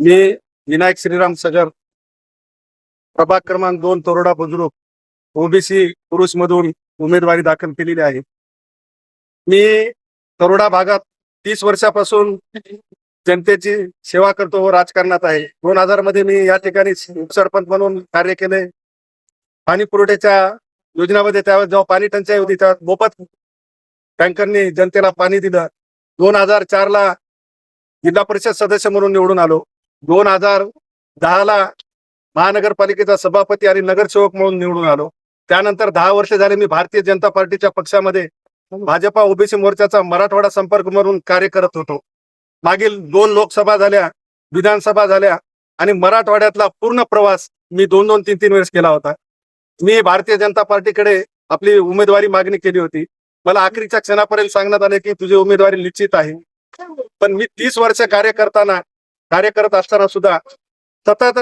मी विनायक श्रीराम सगर प्रभाग क्रमांक दोन तोरडा बुजुर्ग ओबीसी पुरुष मधून उमेदवारी दाखल केलेली आहे. मी तरोडा भागात तीस वर्षापासून जनतेची सेवा करतो व राजकारणात आहे. दोन हजारमध्ये मी या ठिकाणी उपसरपंच म्हणून कार्य केले. पाणी पुरवठ्याच्या योजनामध्ये त्यावेळेस जेव्हा पाणी टंचाई होती तेव्हा मोफत टँकरनी जनतेला पाणी दिलं. दोन हजार चारला जिल्हा परिषद सदस्य म्हणून निवडून आलो. दोन हजार दहाला महानगरपालिकेचा सभापती आणि नगरसेवक म्हणून निवडून आलो. त्यानंतर दहा वर्ष झाले मी भारतीय जनता पार्टीच्या पक्षामध्ये भाजपा ओबीसी मोर्चाचा मराठवाडा संपर्क म्हणून कार्य करत होतो. मागील दोन लोकसभा झाल्या विधानसभा झाल्या आणि मराठवाड्यातला पूर्ण प्रवास मी दोन दोन तीन तीन वेळेस केला होता. मी भारतीय जनता पार्टीकडे आपली उमेदवारी मागणी केली होती. मला अखेरीच्या क्षणापर्यंत सांगण्यात आले की तुझी उमेदवारी निश्चित आहे. पण मी तीस वर्ष कार्य करताना कार्य करत असताना सुद्धा सतत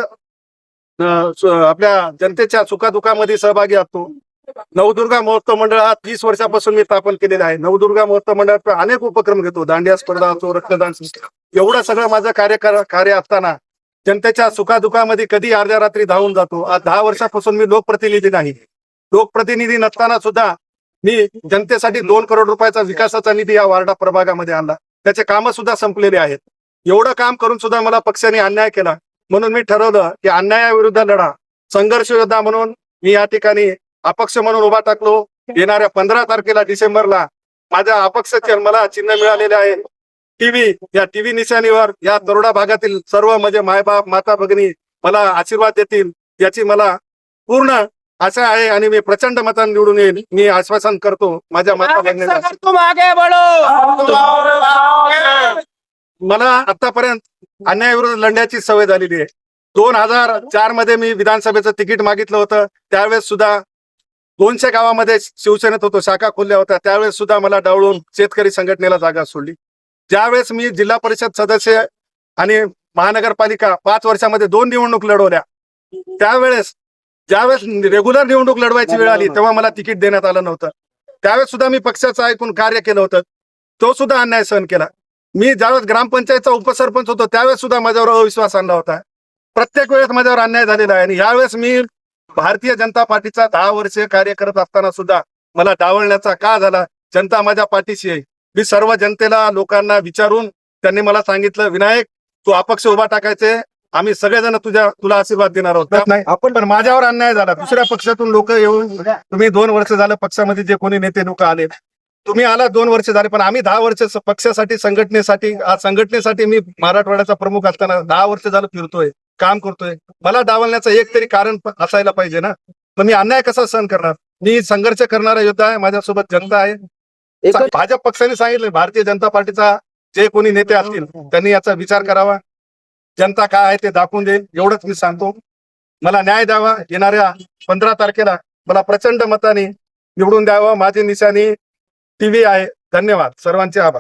आपल्या जनतेच्या सुखादुखामध्ये सहभागी असतो. नवदुर्गा महोत्सव मंडळ हा तीस वर्षापासून मी स्थापन केलेला आहे. नवदुर्गा महोत्सव मंडळात अनेक उपक्रम घेतो. दांडिया स्पर्धा असो रक्तदान एवढं सगळं माझं कार्य कार्य असताना जनतेच्या सुखादुखामध्ये कधी अर्ध्या रात्री धावून जातो. आज दहा वर्षापासून मी लोकप्रतिनिधी नाही. लोकप्रतिनिधी नसताना सुद्धा मी जनतेसाठी दोन करोड रुपयाचा विकासाचा निधी या वार्डा प्रभागामध्ये आणला. त्याचे कामं सुद्धा संपलेले आहेत. एवढं काम करून सुद्धा मला पक्षाने अन्याय केला. म्हणून मी ठरवलं की अन्यायाविरुद्ध लढा. संघर्ष योद्धा म्हणून मी या ठिकाणी अपक्ष म्हणून उभा टाकलो. येणाऱ्या पंधरा तारखेला डिसेंबरला माझ्या अपक्षाचे मला चिन्ह मिळालेले आहे. टीव्ही या टीव्ही निशाणीवर या तरोडा भागातील सर्व म्हणजे मायबाप माता भगिनी मला आशीर्वाद देतील याची मला पूर्ण आशा आहे आणि मी प्रचंड मतांनी निवडून येईल. मी आश्वासन करतो माझ्या माता भगिनीला मला आतापर्यंत अन्यायाविरुद्ध लढण्याची सवय झालेली आहे. दोन हजार चारमध्ये मी विधानसभेचं तिकीट मागितलं होतं. त्यावेळेस सुद्धा दोनशे गावामध्ये शिवसेनेत होतो शाखा खोलल्या होत्या. त्यावेळेस सुद्धा मला डावळून शेतकरी संघटनेला जागा सोडली. ज्यावेळेस मी जिल्हा परिषद सदस्य आणि महानगरपालिका पाच वर्षामध्ये दोन निवडणूक लढवल्या. त्यावेळेस ज्यावेळेस रेग्युलर निवडणूक लढवायची वेळ आली तेव्हा मला तिकीट देण्यात आलं नव्हतं. त्यावेळेस सुद्धा मी पक्षाचं ऐकून कार्य केलं होतं. तो सुद्धा अन्याय सहन केला. मी ज्यावेळेस ग्रामपंचायतचा उपसरपंच होतो त्यावेळेस सुद्धा माझ्यावर अविश्वास आणला होता. प्रत्येक वेळेस माझ्यावर अन्याय झालेला आहे. आणि यावेळेस मी भारतीय जनता पार्टीचा दहा वर्ष कार्य करत असताना सुद्धा मला डावलण्याचा का झाला? जनता माझ्या पाठीशी आहे. मी सर्व जनतेला लोकांना विचारून त्यांनी मला सांगितलं विनायक तू अपक्ष उभा टाकायचे. आम्ही सगळेजण तुझ्या तुला आशीर्वाद देणार आहोत. नाही आपण पण माझ्यावर अन्याय झाला. दुसऱ्या पक्षातून लोक येऊन तुम्ही दोन वर्ष झालं पक्षामध्ये जे कोणी नेते लोक आले तुम्ही आला दोन वर्ष झाले पण आम्ही दहा वर्ष पक्षासाठी संघटनेसाठी आज संघटनेसाठी मी मराठवाड्याचा प्रमुख असताना दहा वर्ष झालं फिरतोय काम करतोय. मला डावलण्याचं एक तरी कारण असायला पाहिजे ना. तर मी अन्याय कसा सहन करणार? मी संघर्ष करणारा योद्धा आहे माझ्यासोबत जनता आहे. भाजप पक्षाने सांगितलं भारतीय जनता पार्टीचा जे कोणी नेते असतील त्यांनी याचा विचार करावा. जनता काय आहे ते दाखवून देईल एवढंच मी सांगतो. मला न्याय द्यावा येणाऱ्या पंधरा तारखेला मला प्रचंड मताने निवडून द्यावं माझी निशाणी टीव्ही आहे. धन्यवाद. सर्वांचे आभार.